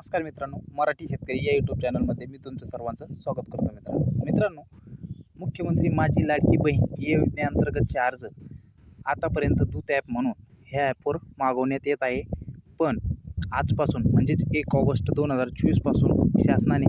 नमस्कार मित्रांनो मराठी शेतकरी या यूट्यूब चॅनलमध्ये मी तुमचं सर्वांचं स्वागत करतो मित्रांनो. मित्रांनो मुख्यमंत्री माझी लाडकी बहीण या योजनेअंतर्गतचे अर्ज आतापर्यंत दूत ॲप म्हणून ह्या ॲपवर मागवण्यात येत आहे. पण आजपासून म्हणजेच एक ऑगस्ट दोन हजार चोवीसपासून शासनाने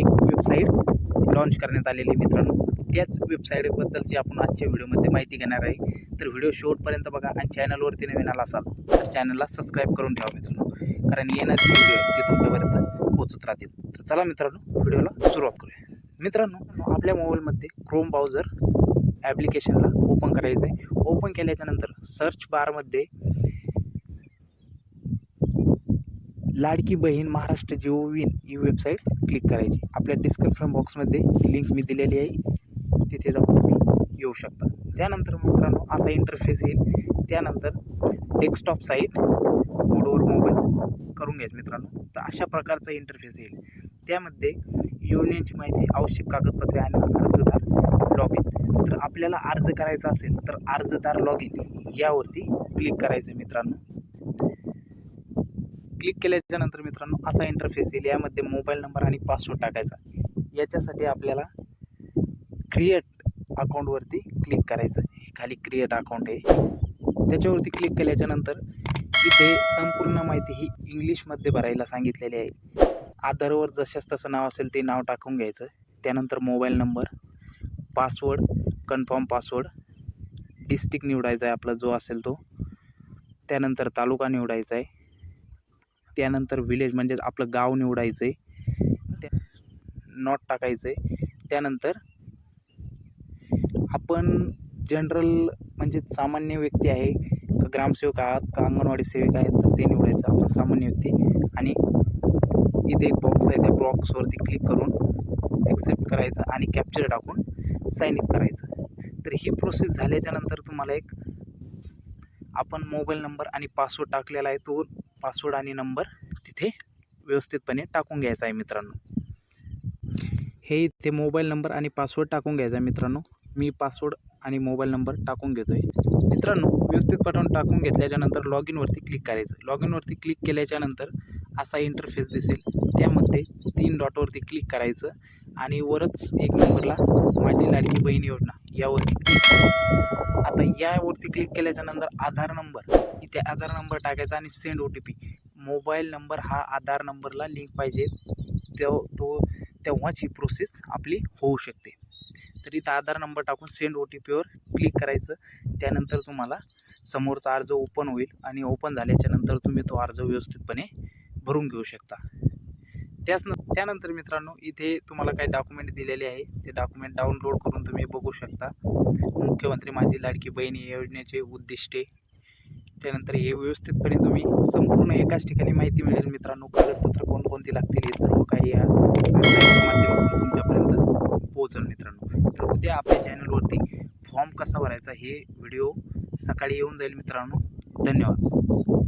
एक वेबसाईट लॉन्च करण्यात आलेली आहे मित्रांनो. त्याच वेबसाईटबद्दलची आपण आजच्या व्हिडिओमध्ये माहिती घेणार आहे तर व्हिडिओ शेवटपर्यंत बघा आणि चॅनलवरती नवीन आला असाल तर चॅनलला सबस्क्राईब करून ठेवा मित्रांनो. कारण येणारे व्हिडिओ ते तुमच्यापर्यंत पोचत राहतील. तर चला मित्रांनो व्हिडिओला सुरुवात करूया. मित्रांनो आपल्या मोबाईलमध्ये क्रोम ब्राउझर ॲप्लिकेशनला ओपन करायचं आहे ओपन केल्याच्यानंतर सर्च बारमध्ये लाडकी बहीण महाराष्ट्र जिओ विन ही वेबसाईट क्लिक करायची. आपल्या डिस्क्रिप्शन बॉक्समध्ये लिंक मी दिलेली आहे. तिथे जाऊन तुम्ही येऊ शकता. त्यानंतर मित्रांनो असा इंटरफेस येईल. त्यानंतर डेस्कटॉप साईट मोडवर मोबाईल करून घ्यायचं मित्रांनो. तर अशा प्रकारचा इंटरफेस येईल. त्यामध्ये युनियनची माहिती आवश्यक कागदपत्रे आणि अर्जदार लॉग इन तर आपल्याला अर्ज करायचा असेल तर अर्जदार लॉग इन यावरती क्लिक करायचं मित्रांनो. क्लिक केल्याच्यानंतर मित्रांनो असा इंटरफेस येईल. यामध्ये मोबाईल नंबर आणि पासवर्ड टाकायचा. याच्यासाठी आपल्याला क्रिएट अकाउंटवरती क्लिक करायचं खाली क्रिएट अकाउंट आहे. त्याच्यावरती क्लिक केल्याच्यानंतर इथे संपूर्ण माहिती ही इंग्लिशमध्ये भरायला सांगितलेली आहे. आधारवर जशाच तसं नाव असेल ते नाव टाकून घ्यायचं. त्यानंतर mobile number password confirm password district निवडायचा आहे आपला जो असेल तो. त्यानंतर तालुका निवडायचा आहे. त्यानंतर विलेज म्हणजे आपलं गाव निवडायचं आहे. त्या नॉट टाकायचं आहे. त्यानंतर आपण जनरल म्हणजे सामान्य व्यक्ती आहे. का ग्रामसेवक आहात का? अंगणवाडी सेविका आहेत तर ते निवडायचं. आपण सामान्य व्यक्ती. आणि इथे एक बॉक्स आहे त्या बॉक्सवरती क्लिक करून ॲक्सेप्ट करायचं आणि कॅप्चर टाकून साईन इन करायचं. तर ही प्रोसेस झाल्याच्यानंतर तुम्हाला एक आपण मोबाईल नंबर आणि पासवर्ड टाकलेला आहे तो पासवर्ड आणि नंबर तिथे व्यवस्थितपणे टाकून घ्यायचा आहे मित्रांनो. हे इथे मोबाईल नंबर आणि पासवर्ड टाकून घ्यायचा आहे मित्रांनो. मी पासवर्ड आणि मोबाईल नंबर टाकून घेतो आहे मित्रांनो व्यवस्थित पटवून टाकून घेतल्याच्यानंतर लॉग इनवरती क्लिक करायचं. लॉग इनवरती क्लिक केल्याच्यानंतर असा इंटरफेस दिसेल. त्यामध्ये तीन डॉटवरती क्लिक करायचं आणि वरच एक नंबरला माझी लाडकी बहीण योजना यावरती क्लिक आता यावरती क्लिक केल्याच्यानंतर आधार नंबर. इथे आधार नंबर टाकायचा आणि send O T P mobile number हा आधार नंबरला लिंक पाहिजे. तो तो तेव्हाच ही प्रोसेस आपली होऊ शकते. तर इथं आधार नंबर टाकून सेंड ओ टी पीवर क्लिक करायचं. त्यानंतर तुम्हाला समोरचा अर्ज ओपन होईल आणि ओपन झाल्याच्यानंतर तुम्ही तो अर्ज व्यवस्थितपणे भरून घेऊ शकता. त्याच न त्यानंतर मित्रांनो इथे तुम्हाला काही डॉक्युमेंट दिलेले आहे. ते डॉक्युमेंट डाउनलोड करून तुम्ही बघू शकता. मुख्यमंत्री माझी लाडकी बहीण योजनेचे उद्दिष्टे त्यानंतर हे व्यवस्थितपणे तुम्ही संपूर्ण एकाच ठिकाणी माहिती मिळेल मित्रांनो कागदपत्र कोणकोणती लागतील हे सर्व काही या माध्यमातून तुमच्यापर्यंत पोहोचेल मित्रांनो. तर उद्या आपल्या चॅनलवरती फॉर्म कसा भरायचा हे व्हिडिओ सकाळी येऊन जाईल मित्रांनो. धन्यवाद.